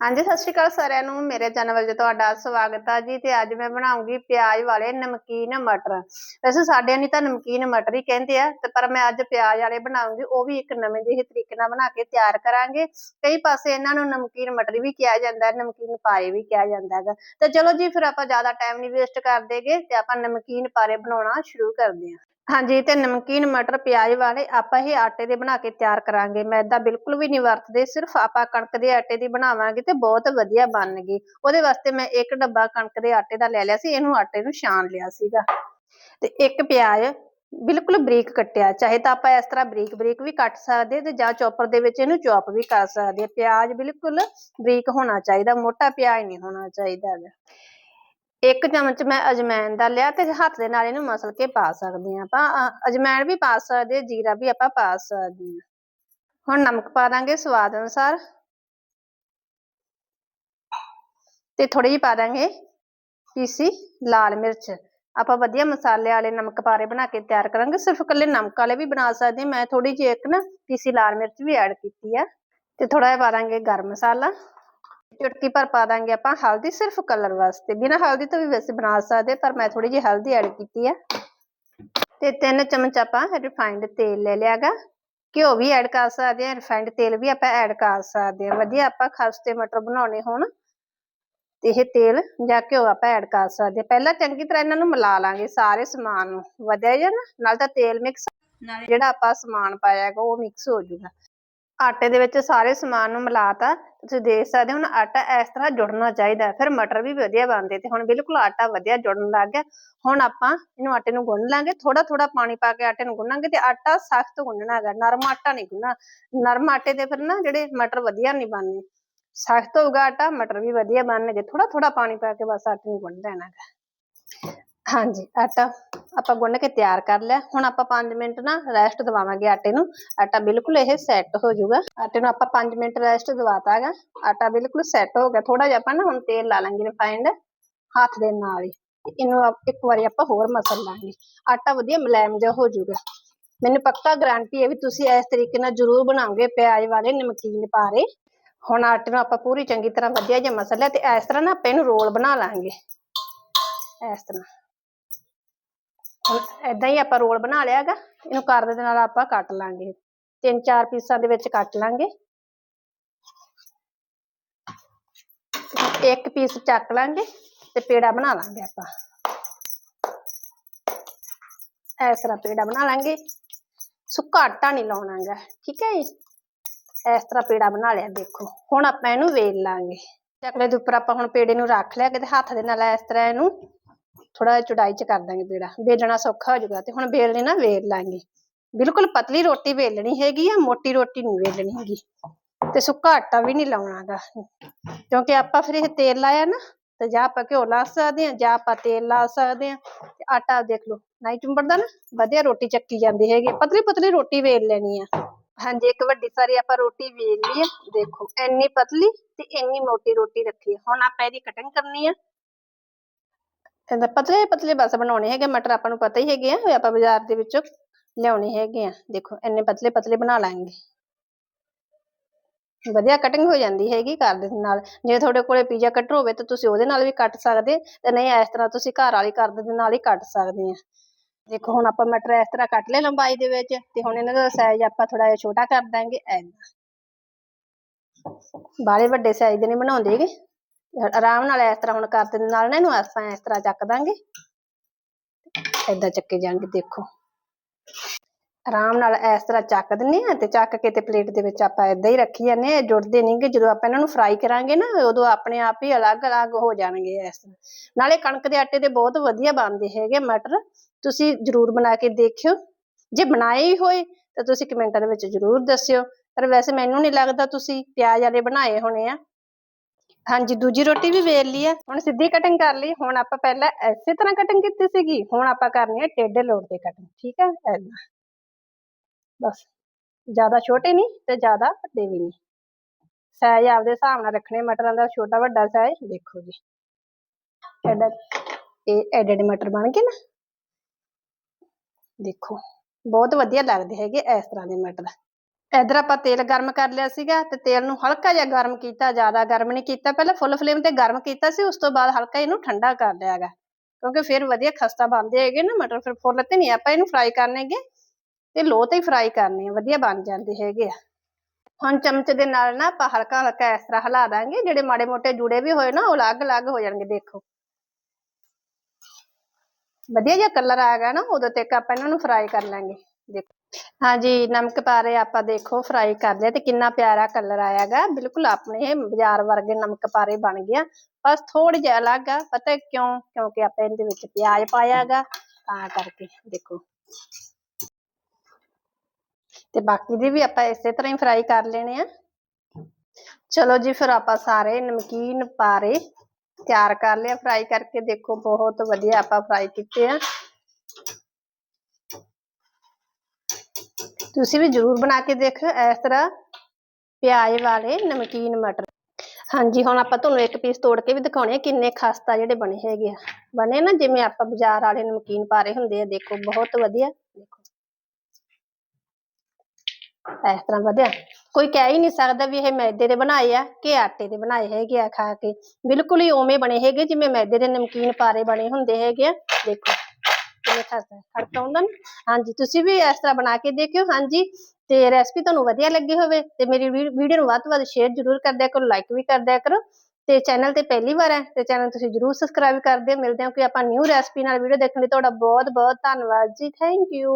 ਹਾਂਜੀ, ਸਤਿ ਸ਼੍ਰੀ ਅਕਾਲ ਸਾਰਿਆਂ ਨੂੰ। ਮੇਰੇ ਚੈਨਲ ਵਿੱਚ ਤੁਹਾਡਾ ਸਵਾਗਤ ਆ ਜੀ ਤੇ ਅੱਜ ਮੈਂ ਬਣਾਉਂਗੀ ਪਿਆਜ਼ ਵਾਲੇ ਨਮਕੀਨ ਮਟਰ। ਵੈਸੇ ਸਾਡੇ ਨਹੀਂ ਤਾਂ ਨਮਕੀਨ ਮਟਰ ਹੀ ਕਹਿੰਦੇ ਆ, ਤੇ ਪਰ ਮੈਂ ਅੱਜ ਪਿਆਜ਼ ਵਾਲੇ ਬਣਾਉਂਗੀ, ਉਹ ਵੀ ਇੱਕ ਨਵੇਂ ਜਿਹੇ ਤਰੀਕੇ ਨਾਲ ਬਣਾ ਕੇ ਤਿਆਰ ਕਰਾਂਗੇ। ਕਈ ਪਾਸੇ ਇਹਨਾਂ ਨੂੰ ਨਮਕੀਨ ਮਟਰ ਵੀ ਕਿਹਾ ਜਾਂਦਾ ਹੈ ਨਮਕੀਨ ਪਾਏ ਵੀ ਕਿਹਾ ਜਾਂਦਾ ਹੈਗਾ। ਤੇ ਚਲੋ ਜੀ, ਫਿਰ ਆਪਾਂ ਜ਼ਿਆਦਾ ਟਾਈਮ ਨਹੀਂ ਵੇਸਟ ਕਰਦੇਗੇ ਤੇ ਆਪਾਂ ਨਮਕੀਨ ਪਾਰੇ ਬਣਾਉਣਾ ਸ਼ੁਰੂ ਕਰਦੇ ਹਾਂ ਹਾਂਜੀ, ਤੇ ਨਮਕੀਨ, ਮਟਰ, ਪਿਆਜ਼ ਵਾਲੇ ਆਪਾਂ ਇਹ ਆਟੇ ਦੇ ਬਣਾ ਕੇ ਤਿਆਰ ਕਰਾਂਗੇ। ਮੈਦਾ ਬਿਲਕੁਲ ਵੀ ਨਹੀਂ ਵਰਤਦੇ, ਸਿਰਫ ਆਪਾਂ ਕਣਕ ਦੇ ਆਟੇ ਦੀ ਬਣਾਵਾਂਗੇ ਤੇ ਬਹੁਤ ਵਧੀਆ ਬਣਨਗੀ। ਉਹਦੇ ਵਾਸਤੇ ਮੈਂ ਇੱਕ ਡੱਬਾ ਕਣਕ ਦੇ ਆਟੇ ਦਾ ਲੈ ਲਿਆ ਸੀ, ਇਹਨੂੰ ਆਟੇ ਨੂੰ ਛਾਣ ਲਿਆ ਸੀਗਾ। ਤੇ ਇੱਕ ਪਿਆਜ਼ ਬਿਲਕੁਲ ਬਰੀਕ ਕੱਟਿਆ, ਚਾਹੇ ਤਾਂ ਆਪਾਂ ਇਸ ਤਰ੍ਹਾਂ ਬਰੀਕ ਬਰੀਕ ਵੀ ਕੱਟ ਸਕਦੇ ਤੇ ਜਾਂ ਚੌਪਰ ਦੇ ਵਿੱਚ ਇਹਨੂੰ ਚੌਪ ਵੀ ਕਰ ਸਕਦੇ ਪਿਆਜ਼ ਬਿਲਕੁਲ ਬਰੀਕ ਹੋਣਾ ਚਾਹੀਦਾ, ਮੋਟਾ ਪਿਆਜ਼ ਨਹੀਂ ਹੋਣਾ ਚਾਹੀਦਾ ਇੱਕ ਚਮਚ ਮੈਂ ਅਜਮੈਨ ਦਾ ਲਿਆ ਤੇ ਹੱਥ ਦੇ ਨਾਲ ਇਹਨੂੰ ਮਸਲ ਕੇ ਪਾ ਸਕਦੇ ਹਾਂ। ਆਪਾਂ ਅਜਮੈਨ ਵੀ ਪਾ ਸਕਦੇ ਹਾਂ, ਜੀਰਾ ਵੀ ਆਪਾਂ ਪਾ ਸਕਦੇ ਹਾਂ। ਹੁਣ ਨਮਕ ਪਾ ਦਾਂਗੇ ਸਵਾਦ ਅਨੁਸਾਰ। ਤੇ ਥੋੜੀ ਜਿਹੀ ਪਾ ਦਾਂਗੇ ਪੀਸੀ ਲਾਲ ਮਿਰਚ। ਆਪਾਂ ਵਧੀਆ ਮਸਾਲੇ ਵਾਲੇ ਨਮਕ ਪਾਰੇ ਬਣਾ ਕੇ ਤਿਆਰ ਕਰਾਂਗੇ। ਸਿਰਫ ਇਕੱਲੇ ਨਮਕ ਵਾਲੇ ਵੀ ਬਣਾ ਸਕਦੇ ਹਾਂ। ਮੈਂ ਥੋੜੀ ਜਿਹੀ ਇੱਕ ਨਾ ਪੀਸੀ ਲਾਲ ਮਿਰਚ ਵੀ ਐਡ ਕੀਤੀ ਆ। ਤੇ ਥੋੜਾ ਜਿਹਾ ਪਾ ਦਾਂਗੇ ਗਰਮ ਮਸਾਲਾ। ਚੁਟਕੀ ਭਰ ਪਾ ਦਾਂਗੇ ਆਪਾਂ। ਹਲਦੀ ਸਿਰਫ ਕਲਰ ਵਾਸਤੇ। ਬਿਨਾਂ ਹਲਦੀ ਤੋਂ ਵੀ ਵੈਸੇ ਬਣਾ ਸਕਦੇ, ਪਰ ਮੈਂ ਥੋੜੀ ਜਿਹੀ ਹਲਦੀ ਐਡ ਕੀਤੀ ਹੈ ਤੇ ਤਿੰਨ ਚਮਚ ਆਪਾਂ ਰਿਫਾਈਨਡ ਤੇਲ ਲੈ ਲਿਆਗਾ ਘਿਓ ਵੀ ਐਡ ਕਰ ਸਕਦੇ ਹਾਂ ਰਿਫਾਈਨਡ ਤੇਲ ਵੀ ਆਪਾਂ ਐਡ ਕਰ ਸਕਦੇ ਹਾਂ ਵਧੀਆ ਆਪਾਂ ਖਸਤੇ ਮਟਰ ਬਣਾਉਣੇ ਹੋਣ। ਤੇ ਇਹ ਤੇਲ ਜਾਂ ਘਿਓ ਆਪਾਂ ਐਡ ਕਰ ਸਕਦੇ ਹਾਂ ਪਹਿਲਾਂ ਚੰਗੀ ਤਰ੍ਹਾਂ ਇਹਨਾਂ ਨੂੰ ਮਿਲਾ ਲਾਂਗੇ ਸਾਰੇ ਸਮਾਨ ਨੂੰ। ਵਧਿਆ ਜਾਂ ਨਾਲ ਤਾਂ ਤੇਲ ਮਿਕਸ ਨਾਲ ਜਿਹੜਾ ਆਪਾਂ ਸਮਾਨ ਪਾਇਆ ਹੈਗਾ, ਉਹ ਮਿਕਸ ਹੋ ਜਾਊਗਾ ਆਟੇ ਦੇ ਵਿੱਚ ਸਾਰੇ ਸਮਾਨ ਨੂੰ ਮਿਲਾਤਾ, ਤੁਸੀਂ ਦੇਖ ਸਕਦੇ ਹੋ ਹੁਣ ਆਟਾ ਇਸ ਤਰ੍ਹਾਂ ਜੁੜਨਾ ਚਾਹੀਦਾ ਫਿਰ ਮਟਰ ਵੀ ਵਧੀਆ ਬਣਦੇ ਤੇ ਹੁਣ ਬਿਲਕੁਲ ਆਟਾ ਵਧੀਆ ਜੁੜਨ ਲੱਗ ਗਿਆ। ਹੁਣ ਆਪਾਂ ਇਹਨੂੰ ਆਟੇ ਨੂੰ ਗੁੰਨ ਲਾਂਗੇ ਥੋੜਾ ਥੋੜਾ ਪਾਣੀ ਪਾ ਕੇ ਆਟੇ ਨੂੰ ਗੁੰਨਾਂਗੇ ਤੇ ਆਟਾ ਸਖਤ ਗੁੰਨਣਾ ਹੈਗਾ, ਨਰਮ ਆਟਾ ਨਹੀਂ ਗੁੰਨਣਾ, ਨਰਮ ਆਟੇ ਦੇ ਫਿਰ ਨਾ ਜਿਹੜੇ ਮਟਰ ਵਧੀਆ ਨਹੀਂ ਬਣਨੇ, ਸਖਤ ਹੋਊਗਾ ਆਟਾ, ਮਟਰ ਵੀ ਵਧੀਆ ਬਣਨਗੇ ਥੋੜਾ ਥੋੜਾ ਪਾਣੀ ਪਾ ਕੇ ਬਸ ਆਟੇ ਨੂੰ ਗੁੰਨ ਲੈਣਾ ਹੈਗਾ। ਹਾਂਜੀ, ਆਟਾ ਆਪਾਂ ਗੁੰਨ ਕੇ ਤਿਆਰ ਕਰ ਲਿਆ। ਹੁਣ ਆਪਾਂ 5 ਮਿੰਟ ਨਾ ਰੈਸਟ ਦਵਾਵਾਂਗੇ ਆਟੇ ਨੂੰ। ਆਟਾ ਬਿਲਕੁਲ ਇਹ ਸੈੱਟ ਹੋ ਜਾਊਗਾ। ਆਟੇ ਨੂੰ ਆਪਾਂ 5 ਮਿੰਟ ਰੈਸਟ ਦਵਾਤਾ ਆਟਾ ਬਿਲਕੁਲ ਸੈੱਟ ਹੋ ਗਿਆ। ਥੋੜਾ ਜਿਹਾ ਆਪਾਂ ਨਾ ਹੁਣ ਤੇਲ ਲਾ ਲਾਂਗੇ ਰਿਫਾਈਨਡ ਹੱਥ ਦੇ ਨਾਲ ਹੀ। ਇਹਨੂੰ ਇੱਕ ਵਾਰੀ ਆਪਾਂ ਹੋਰ ਮਸਲ ਲਾਂਗੇ। ਆਟਾ ਵਧੀਆ ਮੁਲਾਇਮ ਜਿਹਾ ਹੋ ਜਾਊਗਾ। ਮੈਨੂੰ ਪੱਕਾ ਗਾਰੰਟੀ ਹੈ ਵੀ ਤੁਸੀਂ ਇਸ ਤਰੀਕੇ ਨਾਲ ਜ਼ਰੂਰ ਬਣਾਓਗੇ ਪਿਆਜ਼ ਵਾਲੇ ਨਮਕੀਨ ਪਾਰੇ। ਹੁਣ ਆਟੇ ਨੂੰ ਆਪਾਂ ਪੂਰੀ ਚੰਗੀ ਤਰ੍ਹਾਂ ਵਧੀਆ ਜਿਹਾ ਮਸਲ ਲਿਆ ਤੇ ਇਸ ਤਰ੍ਹਾਂ ਨਾ ਆਪਾਂ ਇਹਨੂੰ ਰੋਲ ਬਣਾ ਲਾਂਗੇ। ਇਸ ਤਰ੍ਹਾਂ। ਹੁਣ ਏਦਾਂ ਹੀ ਆਪਾਂ ਰੋਲ ਬਣਾ ਲਿਆ ਹੈਗਾ, ਇਹਨੂੰ ਕਰਦੇ ਦੇ ਨਾਲ ਆਪਾਂ ਕੱਟ ਲਾਂਗੇ। ਤਿੰਨ ਚਾਰ ਪੀਸਾਂ ਦੇ ਵਿੱਚ ਕੱਟ ਲਾਂਗੇ। ਇੱਕ ਪੀਸ ਚੱਕ ਲਾਂਗੇ ਤੇ ਪੇੜਾ ਬਣਾ ਲਾਂਗੇ ਆਪਾਂ। ਇਸ ਤਰ੍ਹਾਂ ਪੇੜਾ ਬਣਾ ਲਾਂਗੇ। ਸੁੱਕਾ ਆਟਾ ਨਹੀਂ ਲਾਉਣਾਗਾ ਠੀਕ ਹੈ ਜੀ? ਇਸ ਤਰ੍ਹਾਂ ਪੇੜਾ ਬਣਾ ਲਿਆ, ਦੇਖੋ। ਹੁਣ ਆਪਾਂ ਇਹਨੂੰ ਵੇਲ ਲਾਂਗੇ। ਚੱਕਲੇ ਦੇ ਉੱਪਰ ਆਪਾਂ ਹੁਣ ਪੇੜੇ ਨੂੰ ਰੱਖ ਲਿਆ, ਕਿਤੇ ਹੱਥ ਦੇ ਨਾਲ ਇਸ ਤਰ੍ਹਾਂ ਇਹਨੂੰ ਥੋੜਾ ਚੁੜਾਈ ਚ ਕਰ ਦਾਂਗੇ ਬੇੜਾ, ਵੇਲਣਾ ਸੌਖਾ ਹੋ ਜਾਊਗਾ ਤੇ ਹੁਣ ਵੇਲਣੇ ਨਾ ਵੇਲ ਲਾਂਗੇ। ਬਿਲਕੁਲ ਪਤਲੀ ਰੋਟੀ ਵੇਲਣੀ ਹੈਗੀ ਆ, ਮੋਟੀ ਰੋਟੀ ਨਹੀਂ ਵੇਲਣੀ ਹੈਗੀ। ਤੇ ਸੁੱਕਾ ਆਟਾ ਵੀ ਨਹੀਂ ਲਾਉਣਾਗਾ। ਕਿਉਂਕਿ ਆਪਾਂ ਫਿਰ ਇਹ ਤੇਲ ਲਾਇਆ ਨਾ, ਤੇ ਜਾਂ ਆਪਾਂ ਘਿਓ ਲਾ ਸਕਦੇ ਹਾਂ, ਜਾਂ ਆਪਾਂ ਤੇਲ ਲਾ ਸਕਦੇ ਹਾਂ, ਤੇ ਆਟਾ ਦੇਖ ਲਓ ਨਹੀਂ ਚੁੰਬੜਦਾ ਨਾ ਵਧੀਆ ਰੋਟੀ ਚੱਕੀ ਜਾਂਦੀ ਹੈਗੀ, ਪਤਲੀ ਪਤਲੀ ਰੋਟੀ ਵੇਲ ਲੈਣੀ ਆ। ਹਾਂਜੀ, ਇੱਕ ਵੱਡੀ ਸਾਰੀ ਆਪਾਂ ਰੋਟੀ ਵੇਲ ਲਈ ਆ, ਦੇਖੋ, ਇੰਨੀ ਪਤਲੀ ਤੇ ਇੰਨੀ ਮੋਟੀ ਰੋਟੀ ਰੱਖੀ ਹੁਣ ਆਪਾਂ ਇਹਦੀ ਕਟਿੰਗ ਕਰਨੀ ਆ। ਇਹਦਾ ਪਤਲੇ ਪਤਲੇ ਬਸ ਬਣਾਉਣੇ ਹੈਗੇ ਮਟਰ ਆਪਾਂ ਨੂੰ ਪਤਾ ਹੀ ਹੈਗੇ ਆ, ਵੀ ਆਪਾਂ ਬਾਜ਼ਾਰ ਦੇ ਵਿੱਚੋਂ ਲਿਆਉਣੇ ਹੈਗੇ ਆ। ਦੇਖੋ, ਇੰਨੇ ਪਤਲੇ ਪਤਲੇ ਬਣਾ ਲਾਂਗੇ। ਵਧੀਆ ਕਟਿੰਗ ਹੋ ਜਾਂਦੀ ਹੈਗੀ ਘਰ ਦੇ ਨਾਲ। ਜੇ ਤੁਹਾਡੇ ਕੋਲੇ ਪੀਜ਼ਾ ਕਟਰ ਹੋਵੇ ਤਾਂ ਤੁਸੀਂ ਉਹਦੇ ਨਾਲ ਵੀ ਕੱਟ ਸਕਦੇ ਤੇ ਨਹੀਂ ਇਸ ਤਰ੍ਹਾਂ ਤੁਸੀਂ ਘਰ ਵਾਲੀ ਕਰਦੇ ਦੇ ਨਾਲ ਹੀ ਕੱਟ ਸਕਦੇ ਆ। ਦੇਖੋ, ਹੁਣ ਆਪਾਂ ਮਟਰ ਇਸ ਤਰ੍ਹਾਂ ਕੱਟ ਲਏ ਲੰਬਾਈ ਦੇ ਵਿੱਚ ਤੇ ਹੁਣ ਇਹਨਾਂ ਦਾ ਸਾਈਜ਼ ਆਪਾਂ ਥੋੜਾ ਜਿਹਾ ਛੋਟਾ ਕਰ ਦਾਂਗੇ, ਐਦਾਂ। ਬਾਲੇ ਵੱਡੇ ਸਾਈਜ਼ ਦੇ ਨਹੀਂ ਬਣਾਉਂਦੇ ਹੈਗੇ। ਆਰਾਮ ਨਾਲ ਇਸ ਤਰ੍ਹਾਂ ਹੁਣ ਕਰ ਦੇ ਨਾਲ ਨਾ ਇਹਨੂੰ ਆਪਾਂ ਇਸ ਤਰ੍ਹਾਂ ਚੱਕ ਦਾਂਗੇ। ਏਦਾਂ ਚੱਕੇ ਜਾਣਗੇ, ਦੇਖੋ। ਆਰਾਮ ਨਾਲ ਇਸ ਤਰ੍ਹਾਂ ਚੱਕ ਦਿੰਨੇ ਆ ਤੇ ਚੱਕ ਕੇ ਤੇ ਪਲੇਟ ਦੇ ਵਿੱਚ ਆਪਾਂ ਏਦਾਂ ਹੀ ਰੱਖੀ ਜਾਂਦੇ ਆ ਜੁੜਦੇ ਨਹੀਂਗੇ ਜਦੋਂ ਆਪਾਂ ਇਹਨਾਂ ਨੂੰ ਫਰਾਈ ਕਰਾਂਗੇ ਨਾ, ਉਦੋਂ ਆਪਣੇ ਆਪ ਹੀ ਅਲੱਗ-ਅਲੱਗ ਹੋ ਜਾਣਗੇ ਇਸ ਤਰ੍ਹਾਂ। ਨਾਲੇ ਕਣਕ ਦੇ ਆਟੇ ਦੇ ਬਹੁਤ ਵਧੀਆ ਬਣਦੇ ਹੈਗੇ ਮਟਰ, ਤੁਸੀਂ ਜਰੂਰ ਬਣਾ ਕੇ ਦੇਖਿਓ। ਜੇ ਬਣਾਏ ਹੀ ਹੋਏ, ਤਾਂ ਤੁਸੀਂ ਕਮੈਂਟਾਂ ਦੇ ਵਿੱਚ ਜਰੂਰ ਦੱਸਿਓ। ਪਰ ਵੈਸੇ ਮੈਨੂੰ ਨਹੀਂ ਲੱਗਦਾ ਤੁਸੀਂ ਪਿਆਜ਼ ਵਾਲੇ ਬਣਾਏ ਹੋਣੇ ਆ। ਹਾਂਜੀ, ਦੂਜੀ ਰੋਟੀ ਵੀ ਵੇਲ ਲਈ ਆ। ਹੁਣ ਸਿੱਧੀ ਕਟਿੰਗ ਕਰ ਲਈ। ਹੁਣ ਆਪਾਂ ਪਹਿਲਾਂ ਐਸੇ ਤਰ੍ਹਾਂ ਕਟਿੰਗ ਕੀਤੀ ਸੀਗੀ। ਹੁਣ ਆਪਾਂ ਕਰਨੀ ਹੈ ਟੇਢੇ ਲੋਟ ਤੇ ਕਟਿੰਗ ਠੀਕ ਹੈ ਐਦਾਂ ਬਸ। ਜ਼ਿਆਦਾ ਛੋਟੇ ਨਹੀਂ ਤੇ ਜ਼ਿਆਦਾ ਵੱਡੇ ਵੀ ਨਹੀਂ। ਸਾਈਜ਼ ਆਪਦੇ ਹਿਸਾਬ ਨਾਲ ਰੱਖਣੇ। ਮਟਰਾਂ ਦਾ ਛੋਟਾ ਵੱਡਾ ਸਾਈਜ਼ ਦੇਖੋ ਜੀ। ਐਡਾ ਇਹ ਐਡੇ ਐਡੇ ਮਟਰ ਬਣ ਗਏ ਨਾ। ਦੇਖੋ। ਬਹੁਤ ਵਧੀਆ ਲੱਗਦੇ ਹੈਗੇ ਇਸ ਤਰ੍ਹਾਂ ਦੇ ਮਟਰ। ਇਧਰ ਆਪਾਂ ਤੇਲ ਗਰਮ ਕਰ ਲਿਆ ਸੀਗਾ ਤੇ ਤੇਲ ਨੂੰ ਹਲਕਾ ਜਿਹਾ ਗਰਮ ਕੀਤਾ, ਜ਼ਿਆਦਾ ਗਰਮ ਨਹੀਂ ਕੀਤਾ। ਪਹਿਲਾਂ ਫੁੱਲ ਫਲੇਮ ਤੇ ਗਰਮ ਕੀਤਾ ਸੀ, ਉਸ ਤੋਂ ਬਾਅਦ ਹਲਕਾ ਇਹਨੂੰ ਠੰਡਾ ਕਰ ਲਿਆ ਕਿਉਂਕਿ ਫਿਰ ਵਧੀਆ ਖਸਤਾ ਬਣਦੇ ਹੈਗੇ ਨਾ ਮਟਰ, ਫਿਰ ਫੁੱਲ ਤੇ ਨਹੀਂ ਆਪਾਂ ਇਹਨੂੰ ਫਰਾਈ ਕਰਨੇਗੇ ਤੇ ਲੋ ਤੇ ਫਰਾਈ ਕਰਨੇ ਆ, ਵਧੀਆ ਬਣ ਜਾਂਦੇ ਹੈਗੇ ਆ। ਹੁਣ ਚਮਚ ਦੇ ਨਾਲ ਨਾ ਆਪਾਂ ਹਲਕਾ ਹਲਕਾ ਇਸ ਤਰ੍ਹਾਂ ਹਿਲਾ ਦਾਂਗੇ, ਜਿਹੜੇ ਮਾੜੇ ਮੋਟੇ ਜੁੜੇ ਵੀ ਹੋਏ ਨਾ, ਉਹ ਅਲੱਗ-ਅਲੱਗ ਹੋ ਜਾਣਗੇ, ਦੇਖੋ। ਵਧੀਆ ਜਿਹਾ ਕਲਰ ਆ ਆਏਗਾ ਨਾ, ਉਦੋਂ ਤੱਕ ਆਪਾਂ ਇਹਨਾਂ ਨੂੰ ਫਰਾਈ ਕਰ ਲਾਂਗੇ। ਦੇਖੋ। ਹਾਂਜੀ, ਨਮਕ ਪਾ ਰਹੇ ਆਪਾਂ ਦੇਖੋ ਫਰਾਈ ਕਰ ਲਿਆ ਤੇ ਕਿੰਨਾ ਪਿਆਰਾ ਕਲਰ ਆਇਆਗਾ ਬਿਲਕੁਲ ਆਪਣੇ ਬਾਜ਼ਾਰ ਵਰਗੇ ਨਮਕ ਪਾਰੇ ਬਣ ਗਿਆ ਬਸ ਥੋੜੀ ਜਿਹਾ ਅਲੱਗ ਆ, ਪਤਾ ਕਿਉਂ? ਕਿਉਂਕਿ ਆਪਾਂ ਇਹਦੇ ਵਿੱਚ ਪਿਆਜ਼ ਪਾਇਆਗਾ ਤਾਂ ਕਰਕੇ, ਦੇਖੋ। ਤੇ ਬਾਕੀ ਦੇ ਵੀ ਆਪਾਂ ਇਸੇ ਤਰ੍ਹਾਂ ਹੀ ਫਰਾਈ ਕਰ ਲੈਣੇ ਆ। ਚਲੋ ਜੀ, ਫਿਰ ਆਪਾਂ ਸਾਰੇ ਨਮਕੀਨ ਪਾਰੇ ਤਿਆਰ ਕਰ ਲਿਆ ਫਰਾਈ ਕਰਕੇ ਦੇਖੋ, ਬਹੁਤ ਵਧੀਆ ਆਪਾਂ ਫਰਾਈ ਕੀਤੇ ਆ। ਤੁਸੀਂ ਵੀ ਜਰੂਰ ਬਣਾ ਕੇ ਦੇਖਿਓ ਇਸ ਤਰ੍ਹਾਂ ਪਿਆਜ਼ ਵਾਲੇ, ਨਮਕੀਨ, ਮਟਰ। ਹਾਂਜੀ, ਹੁਣ ਆਪਾਂ ਤੁਹਾਨੂੰ ਇੱਕ ਪੀਸ ਤੋੜ ਕੇ ਵੀ ਦਿਖਾਉਣੇ ਆ ਕਿੰਨੇ ਖਸਤਾ ਜਿਹੜੇ ਬਣੇ ਹੈਗੇ ਆ। ਬਣੇ ਨਾ, ਜਿਵੇਂ ਆਪਾਂ ਬਾਜ਼ਾਰ ਵਾਲੇ ਨਮਕੀਨ ਪਾਰੇ ਹੁੰਦੇ ਆ, ਦੇਖੋ ਬਹੁਤ ਵਧੀਆ। ਦੇਖੋ। ਇਸ ਤਰ੍ਹਾਂ ਵਧੀਆ। ਕੋਈ ਕਹਿ ਹੀ ਨਹੀਂ ਸਕਦਾ ਵੀ ਇਹ ਮੈਦੇ ਦੇ ਬਣਾਏ ਆ ਕਿ ਆਟੇ ਦੇ ਬਣਾਏ ਹੈਗੇ ਆ ਖਾ ਕੇ। ਬਿਲਕੁਲ ਹੀ ਉਵੇਂ ਬਣੇ ਹੈਗੇ ਜਿਵੇਂ ਮੈਦੇ ਦੇ ਨਮਕੀਨ ਪਾਰੇ ਬਣੇ ਹੁੰਦੇ ਹੈਗੇ ਆ। ਦੇਖੋ। ਕਿੰਨੇ ਖਸਤਾ ਹਾਂਜੀ, ਤੁਸੀਂ ਵੀ ਇਸ ਤਰ੍ਹਾਂ ਬਣਾ ਕੇ ਦੇਖਿਓ, ਹਾਂਜੀ। ਤੇ ਰੈਸਪੀ ਤੁਹਾਨੂੰ ਵਧੀਆ ਲੱਗੀ ਹੋਵੇ ਤੇ ਮੇਰੀ ਵੀਡੀਓ ਨੂੰ ਵੱਧ ਤੋਂ ਵੱਧ ਸ਼ੇਅਰ ਜ਼ਰੂਰ ਕਰ ਦਿਆ ਕਰੋ ਲਾਈਕ ਵੀ ਕਰ ਦਿਆ ਕਰੋ। ਤੇ ਚੈਨਲ ਤੇ ਪਹਿਲੀ ਵਾਰ ਹੈ, ਤੇ ਚੈਨਲ ਤੁਸੀਂ ਜਰੂਰ ਸਬਸਕ੍ਰਾਈਬ ਕਰ ਦਿਓ। ਮਿਲਦੇ ਹਾਂ ਕੋਈ ਆਪਾਂ ਨਿਊ ਰੈਸਪੀ ਨਾਲ ਵੀਡੀਓ ਦੇਖਣ ਲਈ। ਤੁਹਾਡਾ ਬਹੁਤ ਬਹੁਤ ਧੰਨਵਾਦ ਜੀ। Thank you